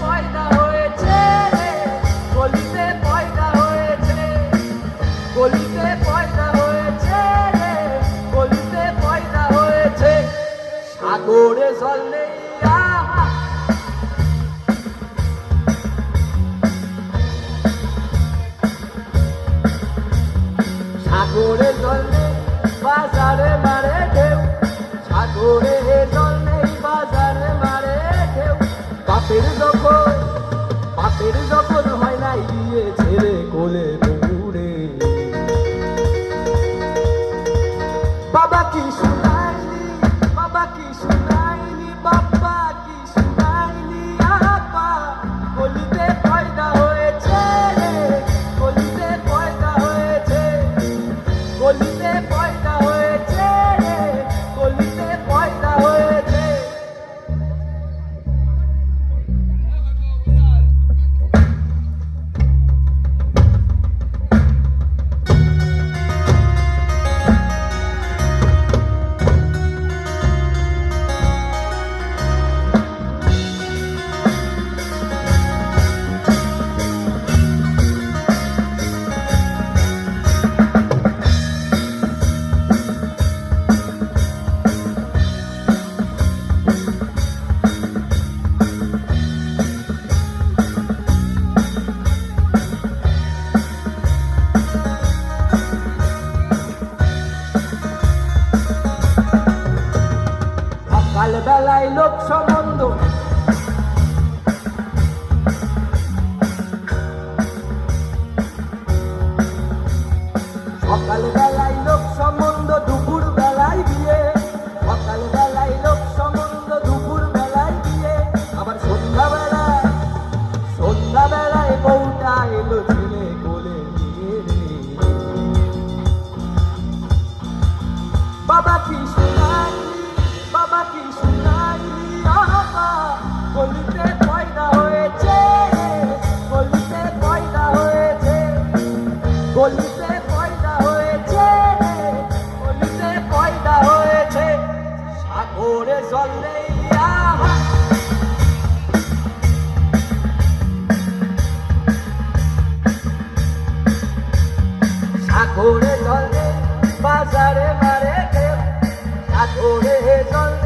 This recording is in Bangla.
পয়দা হয়েছে হয়েছে। হয়েছে হয়েছে। সাগরে জল সাগরে বাজারে মারে ঢেউ। সাগরে বাপের যখন হয় নাই দিয়ে ছেড়ে কোলে পুকুরে বাবা কি শুনাইনি সকাল বেলায় লোক সম্বন্ধ সকাল দুপুর বেলায় বিয়ে। আবার সন্ধ্যা বেলায় সন্ধ্যা বেলায় বউটা এলো বাবা কি শুনাইনি বাবা কি আহা গলিতে পয়দা হয়েছে গলিতে পয়দা হয়েছে গলিতে পয়দা হয়েছে গলিতে পয়দা হয়েছে, সাগরে জল আহা। সাগরে জল বাজারে মারে ঢেউ সাগরে জল